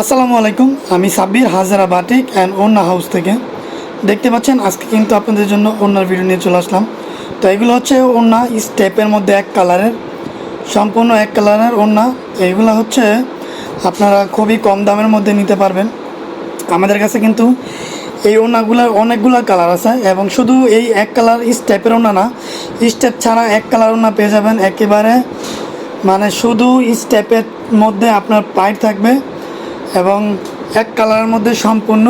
আসসালামু আলাইকুম, আমি সাব্বির হাজারা বাটিক অ্যান্ড ওন্না হাউস থেকে। দেখতে পাচ্ছেন, আজকে কিন্তু আপনাদের জন্য ওনার ভিডিও নিয়ে চলে আসলাম। তো এগুলো হচ্ছে ওন্না স্টেপের মধ্যে এক কালারের সম্পূর্ণ এক কালারের ওন্না এইগুলো হচ্ছে আপনারা খুবই কম দামের মধ্যে নিতে পারবেন। আমাদের কাছে কিন্তু এই ওনাগুলোর অনেকগুলো কালার আছে এবং শুধু এই এক কালার স্টেপের ওনা না স্টেপ ছাড়া এক কালার ওনা পেয়ে যাবেন। একেবারে মানে শুধু স্টেপের মধ্যে আপনার পাইপ থাকবে। এবং এক কালারের মধ্যে সম্পূর্ণ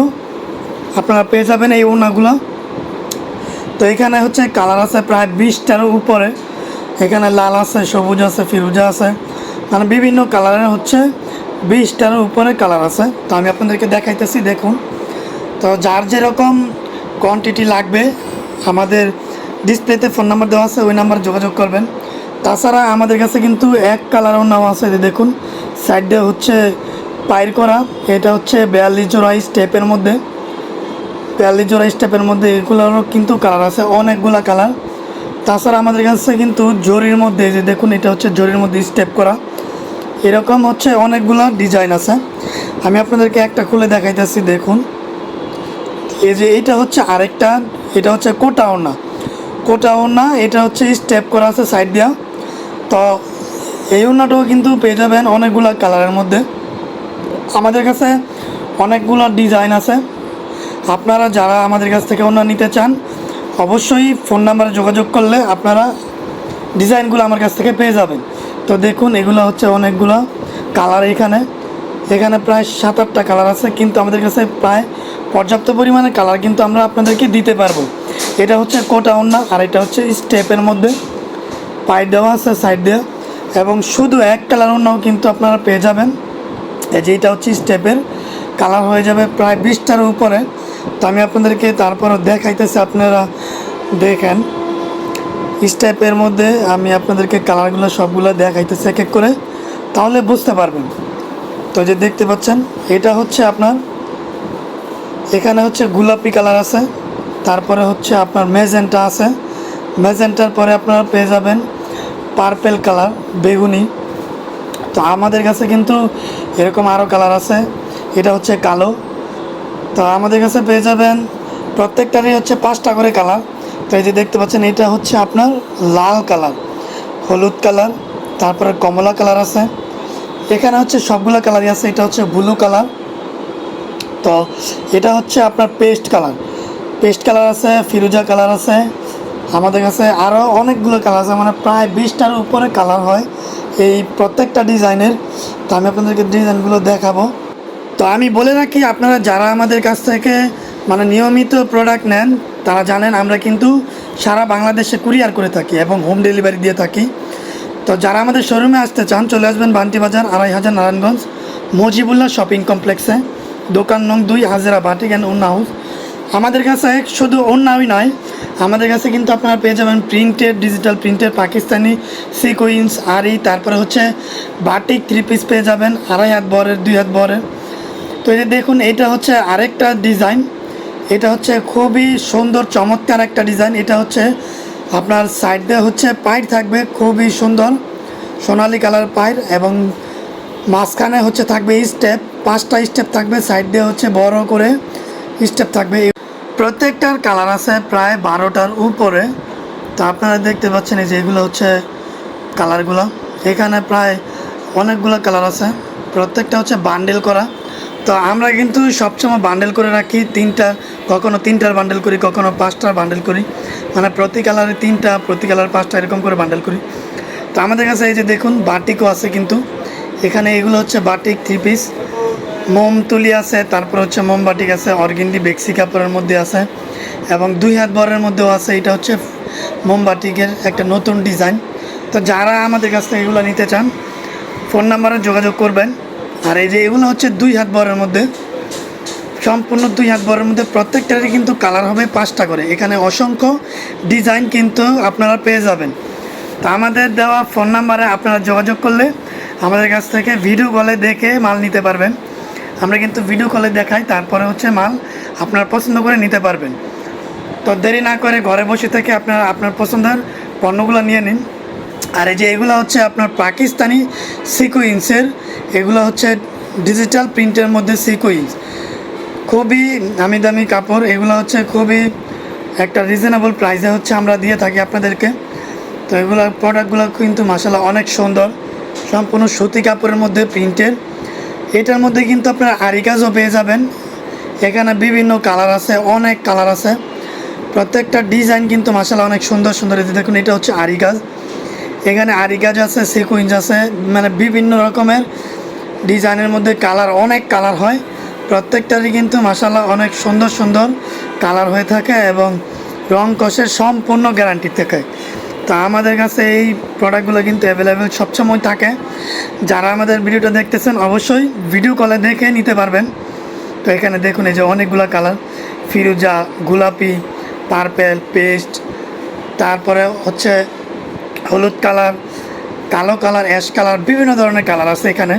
আপনারা পেয়ে যাবেন এই ওনাগুলো তো এখানে হচ্ছে কালার আছে প্রায় বিশটার উপরে। এখানে লাল আছে, সবুজ আছে, ফিরোজা আছে। মানে বিভিন্ন কালারের হচ্ছে বিশটার উপরে কালার আছে। তো আমি আপনাদেরকে দেখাইতেছি, দেখুন। তো যার যেরকম কোয়ান্টিটি লাগবে, আমাদের ডিসপ্লেতে ফোন নাম্বার দেওয়া আছে, ওই নাম্বার যোগাযোগ করবেন। তাছাড়া আমাদের কাছে কিন্তু এক কালারও নাম আছে দেখুন। সাইডে হচ্ছে পায়ের করা, এটা হচ্ছে বিয়াল্লিশ জোড়া স্টেপের মধ্যে। বিয়াল্লিশ জোড়া স্টেপের মধ্যে এগুলোরও কিন্তু কালার আছে, অনেকগুলা কালার। তাছাড়া আমাদের কাছে কিন্তু জরির মধ্যে যে দেখুন, এটা হচ্ছে জরির মধ্যে স্টেপ করা। এরকম হচ্ছে অনেকগুলো ডিজাইন আছে। আমি আপনাদেরকে একটা খুলে দেখাইতেছি, দেখুন। এই যে এটা হচ্ছে আরেকটা, এটা হচ্ছে কোটা ওনা কোটা ওনা এটা হচ্ছে স্টেপ করা আছে সাইড দিয়া। তো এই ওনাটাও কিন্তু পেয়ে যাবেন অনেকগুলো কালারের মধ্যে। আমাদের কাছে অনেকগুলো ডিজাইন আছে। আপনারা যারা আমাদের কাছ থেকে ওনা নিতে চান, অবশ্যই ফোন নাম্বারে যোগাযোগ করলে আপনারা ডিজাইনগুলো আমার কাছ থেকে পেয়ে যাবেন। তো দেখুন, এগুলো হচ্ছে অনেকগুলো কালার এখানে। এখানে প্রায় সাত আটটা কালার আছে, কিন্তু আমাদের কাছে প্রায় পর্যাপ্ত পরিমাণে কালার কিন্তু আমরা আপনাদেরকে দিতে পারব। এটা হচ্ছে কোটা ওন্না আর এটা হচ্ছে স্টেপের মধ্যে। পাইপ দেওয়া আছে সাইড দেওয়া এবং শুধু এক কালার ওন্নাও কিন্তু আপনারা পেয়ে যাবেন। এই যে এটা হচ্ছে স্টেপের কালার হয়ে যাবে প্রায় বিশটার উপরে। তো আমি আপনাদেরকে তারপরে দেখাইতেছি, আপনারা দেখেন। স্টেপের মধ্যে আমি আপনাদেরকে কালারগুলো সবগুলো দেখাইতেছি এক এক করে, তাহলে বুঝতে পারবেন। তো যে দেখতে পাচ্ছেন, এটা হচ্ছে আপনার, এখানে হচ্ছে গোলাপি কালার আছে, তারপরে হচ্ছে আপনার মেজেন্টা আছে। মেজেন্টার পরে আপনারা পেয়ে যাবেন পার্পেল কালার, বেগুনি। তো আমাদের কাছে কিন্তু এরকম আরও কালার আছে। এটা হচ্ছে কালো। তো আমাদের কাছে পেয়ে যাবেন প্রত্যেকটারই হচ্ছে পাঁচটা করে কালার তো এই যে দেখতে পাচ্ছেন, এটা হচ্ছে আপনার লাল কালার হলুদ কালার তারপরে কমলা কালার আছে। এখানে হচ্ছে সবগুলো কালারই আছে, এটা হচ্ছে ব্লু কালার তো এটা হচ্ছে আপনার পেস্ট কালার পেস্ট কালার আছে, ফিরোজা কালার আছে। আমাদের কাছে আরও অনেকগুলো কালার আছে মানে প্রায় বিশটার উপরে কালার হয়। এই প্রত্যেকটা ডিজাইনের, তো আমি আপনাদেরকে ডিজাইনগুলো দেখাবো। তো আমি বলে রাখি, আপনারা যারা আমাদের কাছ থেকে মানে নিয়মিত প্রোডাক্ট নেন, তারা জানেন আমরা কিন্তু সারা বাংলাদেশে কুরিয়ার করে থাকি এবং হোম ডেলিভারি দিয়ে থাকি। তো যারা আমাদের শোরুমে আসতে চান, চলে আসবেন বান্টি বাজার, আড়াই হাজার নারায়ণগঞ্জ, মজিবুল্লাহ শপিং কমপ্লেক্সে দোকান নং দুই, হাজারা বাটিক অ্যান্ড ওন্না হাউস আমাদের কাছে শুধু ওন্নাই নয় আমাদের কাছে কিন্তু আপনারা পেয়ে যাবেন printed digital printed Pakistani sequins aari তারপরে হচ্ছে বাটিক থ্রি পিস পেয়ে যাবেন, আড়াই হাত বরের, দুই হাত বরের। তো এই যে দেখুন, এটা হচ্ছে আরেকটা ডিজাইন এটা হচ্ছে খুবই সুন্দর, চমৎকার একটা ডিজাইন এটা হচ্ছে আপনার সাইড দিয়ে হচ্ছে পাইর থাকবে, খুবই সুন্দর। সোনালি কালার পাইর এবং মাঝখানে হচ্ছে থাকবে স্টেপ পাঁচটা স্টেপ থাকবে সাইড দিয়ে হচ্ছে বড় করে স্টেপ থাকবে। প্রত্যেকটার কালার আছে প্রায় বারোটার উপরে। তো আপনারা দেখতে পাচ্ছেন এই যে এগুলো হচ্ছে কালারগুলো। এখানে প্রায় অনেকগুলো কালার আছে। প্রত্যেকটা হচ্ছে বান্ডেল করা। তো আমরা কিন্তু সবসময় বান্ডেল করে রাখি। তিনটা, কখনো তিনটার বান্ডেল করি, কখনো পাঁচটার বান্ডেল করি। মানে প্রতি কালারে তিনটা, প্রতি কালার পাঁচটা এরকম করে বান্ডেল করি। তো আমাদের কাছে এই যে দেখুন, বাটিকও আছে কিন্তু। এখানে এগুলো হচ্ছে বাটিক থ্রি পিস। মোম তুলি আছে, তারপর হচ্ছে মোমবাটিক আছে অর্গিন্ডি বেক্সি কাপড়ের মধ্যে আছে, এবং দুই হাত বরের মধ্যেও আছে, এটা হচ্ছে মোমবাটিকের একটা নতুন ডিজাইন। তো যারা আমাদের কাছ থেকে এগুলো নিতে চান, ফোন নাম্বারে যোগাযোগ করবেন। আর এই যে এগুলো হচ্ছে দুই হাত বরের মধ্যে, সম্পূর্ণ দুই হাত বরের মধ্যে, প্রত্যেকটারই কিন্তু কালার হবে পাঁচটা করে। এখানে অসংখ্য ডিজাইন কিন্তু আপনারা পেয়ে যাবেন। তো আমাদের দেওয়া ফোন নাম্বারে আপনারা যোগাযোগ করলে আমাদের কাছ থেকে ভিডিও কলে দেখে মাল নিতে পারবেন। আমরা কিন্তু ভিডিও কলে দেখাই, তারপরে হচ্ছে মাল আপনার পছন্দ করে নিতে পারবেন। তো দেরি না করে ঘরে বসে থেকে আপনার আপনার পছন্দের পণ্যগুলো নিয়ে নিন। আর এই যে এগুলো হচ্ছে আপনার পাকিস্তানি সিকুইন্সের এগুলো হচ্ছে ডিজিটাল প্রিন্টের মধ্যে সিকুইন্স খুবই নামি দামি কাপড়, এগুলো হচ্ছে খুবই একটা রিজনেবল প্রাইসে হচ্ছে আমরা দিয়ে থাকি আপনাদেরকে। তো এগুলো প্রোডাক্টগুলো কিন্তু মাসাল্লাহ অনেক সুন্দর। সম্পূর্ণ সুতি কাপড়ের মধ্যে প্রিন্টের এটার মধ্যে কিন্তু আপনারা আরিকাজও পেয়ে যাবেন। এখানে বিভিন্ন কালার আছে, অনেক কালার আছে। প্রত্যেকটা ডিজাইন কিন্তু মাসাল্লাহ অনেক সুন্দর সুন্দর। এই দেখুন, এটা হচ্ছে আরিকাজ এখানে আরিকাজ আছে সিকুইন্স আছে মানে বিভিন্ন রকমের ডিজাইনের মধ্যে কালার, অনেক কালার হয়। প্রত্যেকটারই কিন্তু মাসাল্লাহ অনেক সুন্দর সুন্দর কালার হয়ে থাকে এবং রং কষের সম্পূর্ণ গ্যারান্টি থাকে। তা আমাদের কাছে এই প্রোডাক্টগুলো কিন্তু অ্যাভেলেবেল সবসময় থাকে। যারা আমাদের ভিডিওটা দেখতেছেন, অবশ্যই ভিডিও কলে দেখে নিতে পারবেন। তো এখানে দেখুন এই যে অনেকগুলো কালার ফিরুজা, গোলাপি পার্পেল পেস্ট তারপরে হচ্ছে হলুদ কালার কালো কালার অ্যাশ কালার বিভিন্ন ধরনের কালার আছে এখানে।